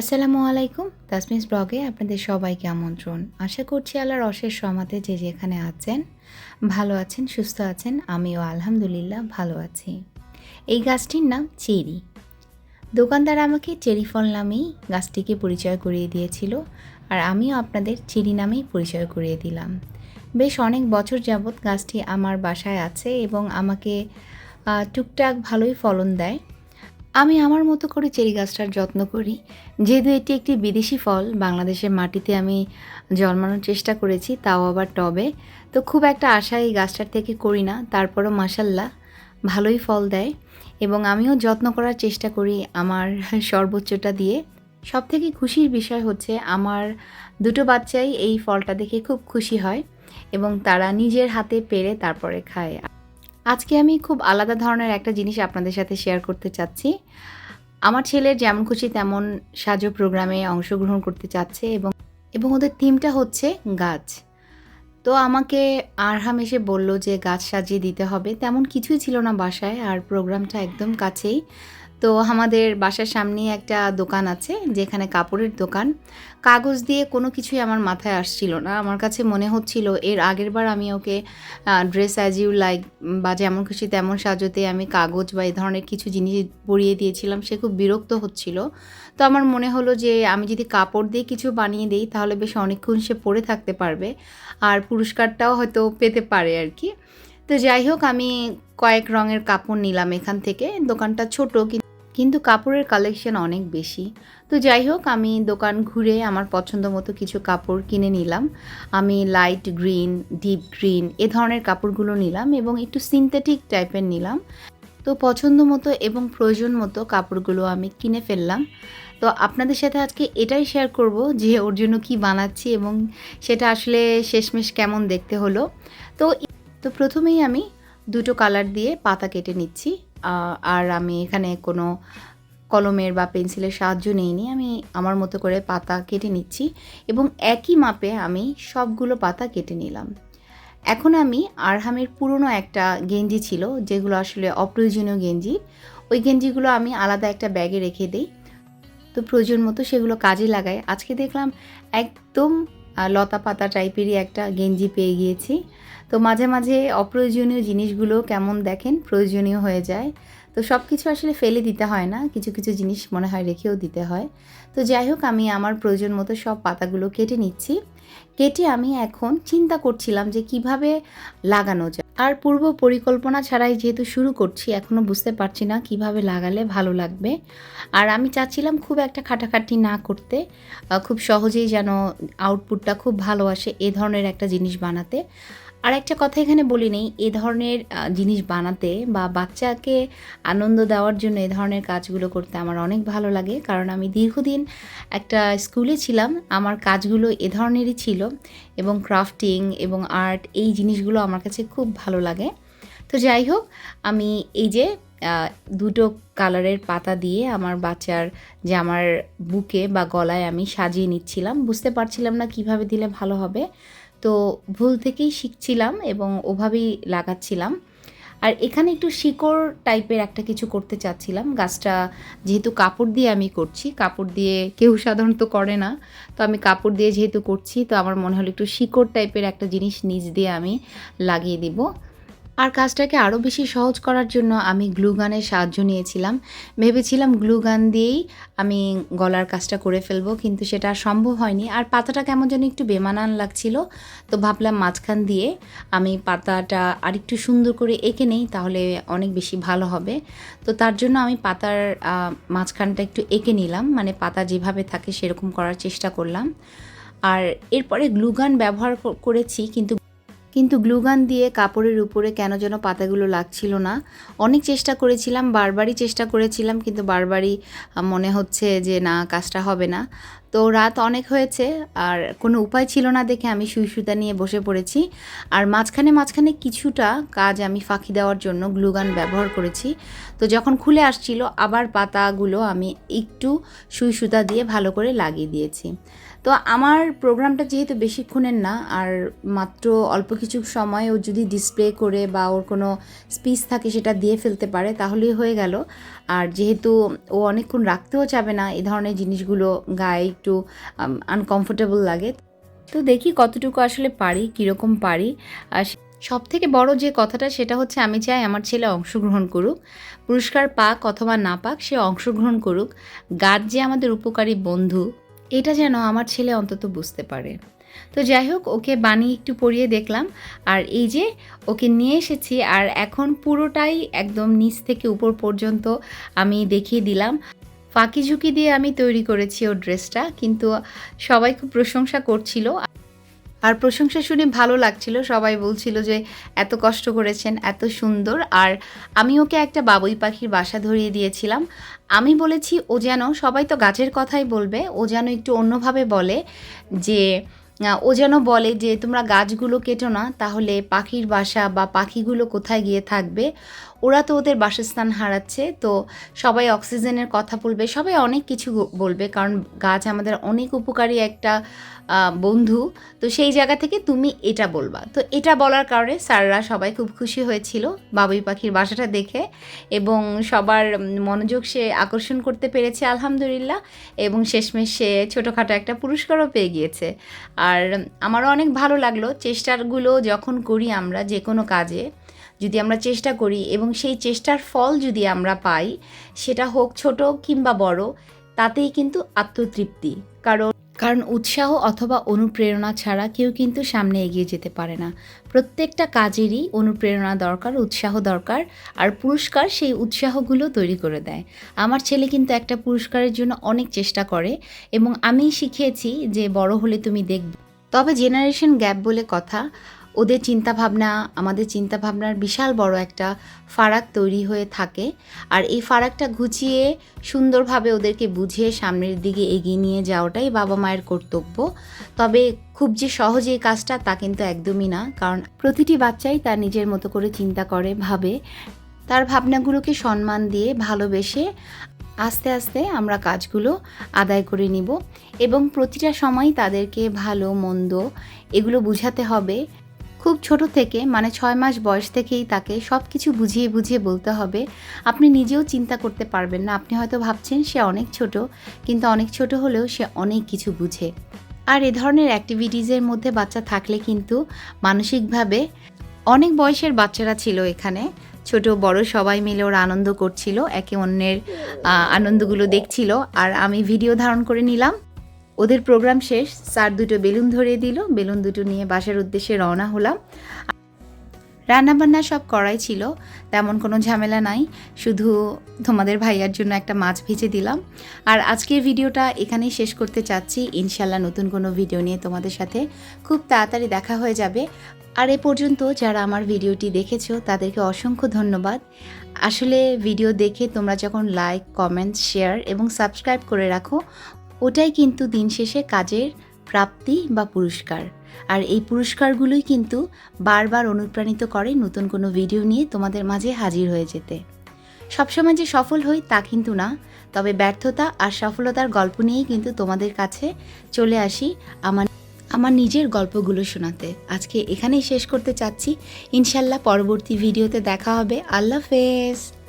আসসালামু আলাইকুম, তাসমিস ব্লগে আপনাদের সবাইকে আমন্ত্রণ। আশা করছি আল্লাহর অশেষ সমাতে যে যেখানে আছেন, ভালো আছেন, সুস্থ আছেন, আমিও আলহামদুলিল্লাহ ভালো আছি। এই গাছটির নাম চেরি। দোকানদার আমাকে চেরি ফল নামেই গাছটিকে পরিচয় করিয়ে দিয়েছিল আর আমিও আপনাদের চেরি নামেই পরিচয় করিয়ে দিলাম। বেশ অনেক বছর যাবৎ গাছটি আমার বাসায় আছে এবং আমাকে টুকটাক ভালোই ফলন দেয়। আমি আমার মতো করে চেরি গাছটার যত্ন করি। যেহেতু এটি একটি বিদেশি ফল, বাংলাদেশের মাটিতে আমি জন্মানোর চেষ্টা করেছি, তাও আবার টবে। তো খুব একটা আশা এই গাছটার থেকে করি না। তারপরও মাসাল্লাহ ভালোই ফল দেয় এবং আমিও যত্ন করার চেষ্টা করি আমার সর্বোচ্চটা দিয়ে। সব থেকে খুশির বিষয় হচ্ছে আমার দুটো বাচ্চাই এই ফলটা দেখে খুব খুশি হয় এবং তারা নিজের হাতে পেরে তারপরে খায়। আজকে আমি খুব আলাদা ধরনের একটা জিনিস আপনাদের সাথে শেয়ার করতে চাচ্ছি। আমার ছেলের যেমন খুশি তেমন সাজো প্রোগ্রামে অংশগ্রহণ করতে চাচ্ছে এবং এবং ওদের থিমটা হচ্ছে গাছ। তো আমাকে আরহাম এসে বলল যে গাছ সাজিয়ে দিতে হবে। তেমন কিছুই ছিল না বাসায় আর প্রোগ্রামটা একদম কাছেই। তো আমাদের বাসার সামনেই একটা দোকান আছে, যেখানে কাপড়ের দোকান। কাগজ দিয়ে কোনো কিছুই আমার মাথায় আসছিল না। আমার কাছে মনে হচ্ছিল, এর আগের বার আমি ওকে ড্রেস অ্যাজ ইউ লাইক বা যেমন খুশি তেমন সাজতে আমি কাগজ বা এই ধরনের কিছু জিনিস পরিয়ে দিয়েছিলাম, সে খুব বিরক্ত হচ্ছিল। তো আমার মনে হলো যে, আমি যদি কাপড় দিয়ে কিছু বানিয়ে দিই, তাহলে বেশ অনেকক্ষণ সে পরে থাকতে পারবে। আর পুরস্কারটাও হয়তো পেতে পারে আর কি। তো যাই হোক, আমি কয়েক রঙের কাপড় নিলাম এখান থেকে। দোকানটা ছোট কিন্তু কাপড়ের কালেকশন অনেক বেশি। তো যাই হোক, আমি দোকান ঘুরে আমার পছন্দ মতো কিছু কাপড় কিনে নিলাম। আমি লাইট গ্রিন ডিপ গ্রিন এ ধরনের কাপড়গুলো নিলাম এবং একটু সিনথেটিক টাইপের নিলাম। তো পছন্দ মতো এবং প্রয়োজন মতো কাপড়গুলো আমি কিনে ফেললাম। তো আপনাদের সাথে আজকে এটাই শেয়ার করব যে ওর জন্য কি বানাচ্ছি এবং সেটা আসলে শেষমেশ কেমন দেখতে হলো। তো তো প্রথমেই আমি দুটো কালার দিয়ে পাতা কেটে নিচ্ছি। আর আমি এখানে কোনো কলমের বা পেন্সিলের সাহায্য নিইনি। আমি আমার মতো করে পাতা কেটে নিচ্ছি এবং একই মাপে আমি সবগুলো পাতা কেটে নিলাম। এখন আমি আরহামের পুরনো একটা গেঞ্জি ছিল, যেগুলো আসলে অপ্রয়োজনীয় গেঞ্জি। ওই গেঞ্জিগুলো আমি আলাদা একটা ব্যাগে রেখে দিই। তো প্রয়োজন মতো সেগুলো কাজে লাগাই। আজকে দেখলাম একদম লতা পাতা টাইপেরই একটা গেঞ্জি পেয়ে গিয়েছি। তো মাঝে মাঝে অপ্রয়োজনীয় জিনিসগুলো কেমন দেখেন, প্রয়োজনীয় হয়ে যায়। তো সব কিছু আসলে ফেলে দিতে হয় না, কিছু কিছু জিনিস মনে হয় রেখেও দিতে হয়। তো যাই হোক, আমি আমার প্রয়োজন মতো সব পাতাগুলো কেটে নিচ্ছি। কেটে আমি এখন চিন্তা করছিলাম যে কীভাবে লাগানো যায়। আর পূর্ব পরিকল্পনা ছাড়াই যেহেতু শুরু করছি এখনও বুঝতে পারছি না কীভাবে লাগালে ভালো লাগবে। আর আমি চাচ্ছিলাম খুব একটা খাটাখাটি না করতে খুব সহজেই যেন আউটপুটটা খুব ভালো আসে এ ধরনের একটা জিনিস বানাতে। আর একটা কথা এখানে বলি নেই, এ ধরনের জিনিস বানাতে বা বাচ্চাকে আনন্দ দেওয়ার জন্য এ ধরনের কাজগুলো করতে আমার অনেক ভালো লাগে। কারণ আমি দীর্ঘদিন একটা স্কুলে ছিলাম, আমার কাজগুলো এ ধরনেরই ছিল এবং ক্রাফটিং এবং আর্ট এই জিনিসগুলো আমার কাছে খুব ভালো লাগে। তো যাই হোক, আমি এই যে দুটো কালারের পাতা দিয়ে আমার বাচ্চার যে আমার বুকে বা গলায় আমি সাজিয়ে নিচ্ছিলাম, বুঝতে পারছিলাম না কীভাবে দিলে ভালো হবে। তো ভুল থেকেই শিখছিলাম এবং ওভাবেই লাগাচ্ছিলাম। আর এখানে একটু শিকড় টাইপের একটা কিছু করতে চাচ্ছিলাম। গাছটা যেহেতু কাপড় দিয়ে আমি করছি, কাপড় দিয়ে কেউ সাধারণত করে না। তো আমি কাপড় দিয়ে যেহেতু করছি, তো আমার মনে হলো একটু শিকড় টাইপের একটা জিনিস নিজ দিয়ে আমি লাগিয়ে দিব। আর কাজটাকে আরও বেশি সহজ করার জন্য আমি গ্লু গানের সাহায্য নিয়েছিলাম। ভেবেছিলাম গ্লু গান দিয়েই আমি গলার কাজটা করে ফেলব, কিন্তু সেটা সম্ভব হয়নি। আর পাতাটা কেমন যেন একটু বেমানান লাগছিল, তো ভাবলাম মাঝখান দিয়ে আমি পাতাটা আরেকটু সুন্দর করে এঁকে নেই, তাহলে অনেক বেশি ভালো হবে। তো তার জন্য আমি পাতার মাঝখানটা একটু এঁকে নিলাম মানে পাতা যেভাবে থাকে সেরকম করার চেষ্টা করলাম। আর এরপরে গ্লুগান ব্যবহার করেছি, কিন্তু কিন্তু গ্লুগান দিয়ে কাপড়ের উপরে কেন যেন পাতাগুলো লাগছিল না। অনেক চেষ্টা করেছিলাম, বারবারই চেষ্টা করেছিলাম, কিন্তু বারবারই মনে হচ্ছে যে না, কাজটা হবে না। তো রাত অনেক হয়েছে আর কোনো উপায় ছিল না দেখে আমি সুই সুতা নিয়ে বসে পড়েছি। আর মাঝখানে মাঝখানে কিছুটা কাজ আমি ফাঁকি দেওয়ার জন্য গ্লুগান ব্যবহার করেছি। তো যখন খুলে আসছিল, আবার পাতাগুলো আমি একটু সুই সুতা দিয়ে ভালো করে লাগিয়ে দিয়েছি। তো আমার প্রোগ্রামটা যেহেতু বেশিক্ষণের না, আর মাত্র অল্প কিছু সময় ও যদি ডিসপ্লে করে বা ওর কোনো স্পিচ থাকে সেটা দিয়ে ফেলতে পারে, তাহলেই হয়ে গেল। আর যেহেতু ও অনেকক্ষণ রাখতেও চাবে না, এ ধরনের জিনিসগুলো গায়ে একটু আনকমফোর্টেবল লাগে। তো দেখি কতটুকু আসলে পারি, কীরকম পারি। আর সব থেকে বড় যে কথাটা সেটা হচ্ছে, আমি চাই আমার ছেলে অংশগ্রহণ করুক। পুরস্কার পাক অথবা না পাক, সে অংশগ্রহণ করুক। গাছ যে আমাদের উপকারী বন্ধু, এটা যেন আমার ছেলে অন্তত বুঝতে পারে। তো যাই হোক, ওকে বানিয়ে একটু পরিয়ে দেখলাম। আর এই যে, ওকে নিয়ে এসেছি, আর এখন পুরোটাই একদম নিচ থেকে উপর পর্যন্ত আমি দেখিয়ে দিলাম। ফাঁকি ঝুঁকি দিয়ে আমি তৈরি করেছি ওর ড্রেসটা, কিন্তু সবাই খুব প্রশংসা করছিল। আর প্রশংসা শুনে ভালো লাগছিল, সবাই বলছিল যে এত কষ্ট করেছেন, এত সুন্দর। আর আমি ওকে একটা বাবুই পাখির বাসা ধরিয়ে দিয়েছিলাম। আমি বলেছি, ও যেন সবাই তো গাছের কথাই বলবে, ও যেন একটু অন্যভাবে বলে যে ও যেন বলে যে, তোমরা গাছগুলো কেটো না, তাহলে পাখির বাসা বা পাখিগুলো কোথায় গিয়ে থাকবে? ওরা তো ওদের বাসস্থান হারাচ্ছে, তো সবাই অক্সিজেনের কথা বলবে, সবাই অনেক কিছু বলবে, কারণ গাছ আমাদের অনেক উপকারী একটা বন্ধু, তো সেই জায়গা থেকে তুমি এটা বলবা। তো এটা বলার কারণে স্যাররা সবাই খুব খুশি হয়েছিল বাবুই পাখির বাসাটা দেখে এবং সবার মনোযোগ সে আকর্ষণ করতে পেরেছে, আলহামদুলিল্লাহ, এবং শেষমেশ সে ছোটোখাটো একটা পুরস্কারও পেয়ে গিয়েছে। আর আমারও অনেক ভালো লাগল, চেষ্টাগুলো যখন করি আমরা যে কোনো কাজে যদি আমরা চেষ্টা করি এবং সেই চেষ্টার ফল যদি আমরা পাই, সেটা হোক ছোট কিংবা বড়, তাতেই কিন্তু আত্মতৃপ্তি। কারণ কারণ উৎসাহ অথবা অনুপ্রেরণা ছাড়া কেউ কিন্তু সামনে এগিয়ে যেতে পারে না। প্রত্যেকটা কাজেরই অনুপ্রেরণা দরকার, উৎসাহ দরকার, আর পুরস্কার সেই উৎসাহগুলো তৈরি করে দেয়। আমার ছেলে কিন্তু একটা পুরস্কারের জন্য অনেক চেষ্টা করে এবং আমি শিখিয়েছি যে বড় হলে তুমি দেখবে। তবে জেনারেশন গ্যাপ বলে কথা ওদের চিন্তাভাবনা, আমাদের চিন্তাভাবনার বিশাল বড় একটা ফারাক তৈরি হয়ে থাকে। আর এই ফারাকটা ঘুচিয়ে সুন্দরভাবে ওদেরকে বুঝিয়ে সামনের দিকে এগিয়ে নিয়ে যাওয়াটাই বাবা মায়ের কর্তব্য। তবে খুব যে সহজ এই কাজটা তা কিন্তু একদমই না, কারণ প্রতিটি বাচ্চাই তার নিজের মতো করে চিন্তা করে, ভাবে। তার ভাবনাগুলোকে সম্মান দিয়ে ভালোবেসে আস্তে আস্তে আমরা কাজগুলো আদায় করে নিব। এবং প্রতিটা সময় তাদেরকে ভালো, মন্দ এগুলো বুঝাতে হবে। খুব ছোট থেকে মানে ছয় মাস বয়স থেকেই তাকে সব কিছু বুঝিয়ে বুঝিয়ে বলতে হবে। আপনি নিজেও চিন্তা করতে পারবেন না। আপনি হয়তো ভাবছেন সে অনেক ছোট, কিন্তু অনেক ছোট হলেও সে অনেক কিছু বুঝে। আর এ ধরনের অ্যাক্টিভিটিজের মধ্যে বাচ্চা থাকলে কিন্তু মানসিকভাবে অনেক বয়সের বাচ্চারা ছিল এখানে। ছোট, বড় সবাই মিলে ওরা আনন্দ করছিল, একে অন্যের আনন্দগুলো দেখছিল। আর আমি ভিডিও ধারণ করে নিলাম। ওদের প্রোগ্রাম শেষ, স্যার দুটো বেলুন ধরিয়ে দিল, বেলুন দুটো নিয়ে বাসার উদ্দেশ্যে রওনা হলাম। রান্নাবান্না সব করাই ছিল, তেমন কোনো ঝামেলা নাই, শুধু তোমাদের ভাইয়ার জন্য একটা মাছ ভেজে দিলাম। আর আজকের ভিডিওটা এখানেই শেষ করতে চাচ্ছি। ইনশাল্লাহ নতুন কোনো ভিডিও নিয়ে তোমাদের সাথে খুব তাড়াতাড়ি দেখা হয়ে যাবে। আর এ পর্যন্ত যারা আমার ভিডিওটি দেখেছ, তাদেরকে অসংখ্য ধন্যবাদ। আসলে ভিডিও দেখে তোমরা যখন লাইক কমেন্ট শেয়ার এবং সাবস্ক্রাইব করে রাখো ওটাই কিন্তু দিন শেষে কাজের প্রাপ্তি বা পুরস্কার। আর এই পুরস্কারগুলোই কিন্তু বারবার অনুপ্রাণিত করে নতুন কোনো ভিডিও নিয়ে তোমাদের মাঝে হাজির হয়ে যেতে। সবসময় যে সফল হই তা কিন্তু না, তবে ব্যর্থতা আর সফলতার গল্প নিয়েই কিন্তু তোমাদের কাছে চলে আসি আমার আমার নিজের গল্পগুলো শোনাতে। আজকে এখানেই শেষ করতে চাচ্ছি। ইনশাল্লাহ পরবর্তী ভিডিওতে দেখা হবে। আল্লাহ হাফেজ।